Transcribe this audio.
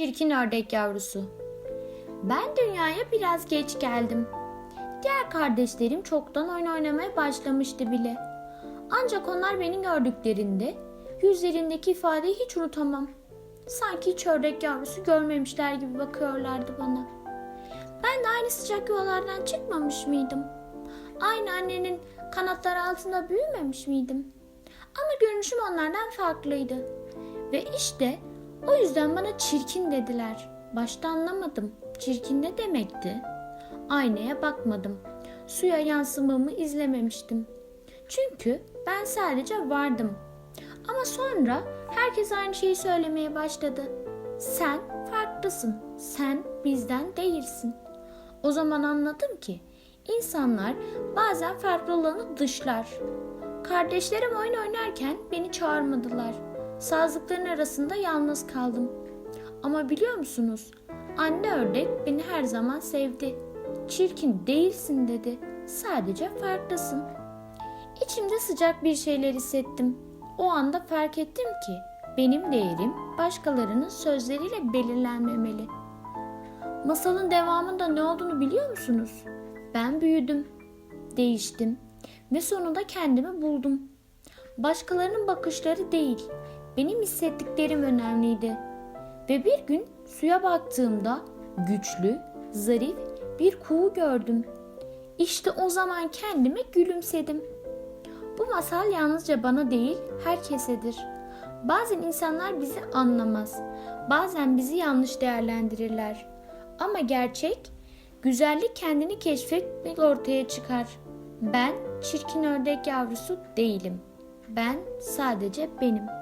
Çirkin ördek yavrusu. Ben dünyaya biraz geç geldim. Diğer kardeşlerim çoktan oyun oynamaya başlamıştı bile. Ancak onlar beni gördüklerinde yüzlerindeki ifadeyi hiç unutamam. Sanki hiç ördek yavrusu görmemişler gibi bakıyorlardı bana. Ben de aynı sıcak yuvalardan çıkmamış mıydım? Aynı annenin kanatları altında büyümemiş miydim? Ama görünüşüm onlardan farklıydı. Ve işte o yüzden bana çirkin dediler. Başta anlamadım. Çirkin ne demekti? Aynaya bakmadım. Suya yansımamı izlememiştim. Çünkü ben sadece vardım. Ama sonra herkes aynı şeyi söylemeye başladı. Sen farklısın. Sen bizden değilsin. O zaman anladım ki insanlar bazen farklı olanı dışlar. Kardeşlerim oyun oynarken beni çağırmadılar. Sazlıkların arasında yalnız kaldım. Ama biliyor musunuz? Anne ördek beni her zaman sevdi. Çirkin değilsin dedi. Sadece farklısın. İçimde sıcak bir şeyler hissettim. O anda fark ettim ki benim değerim başkalarının sözleriyle belirlenmemeli. Masalın devamında ne olduğunu biliyor musunuz? Ben büyüdüm, değiştim ve sonunda kendimi buldum. Başkalarının bakışları değil, benim hissettiklerim önemliydi. Ve bir gün suya baktığımda güçlü, zarif bir kuğu gördüm. İşte o zaman kendime gülümsedim. Bu masal yalnızca bana değil, herkesedir. Bazen insanlar bizi anlamaz. Bazen bizi yanlış değerlendirirler. Ama gerçek, güzellik kendini keşfetmek ortaya çıkar. Ben çirkin ördek yavrusu değilim. Ben sadece benim.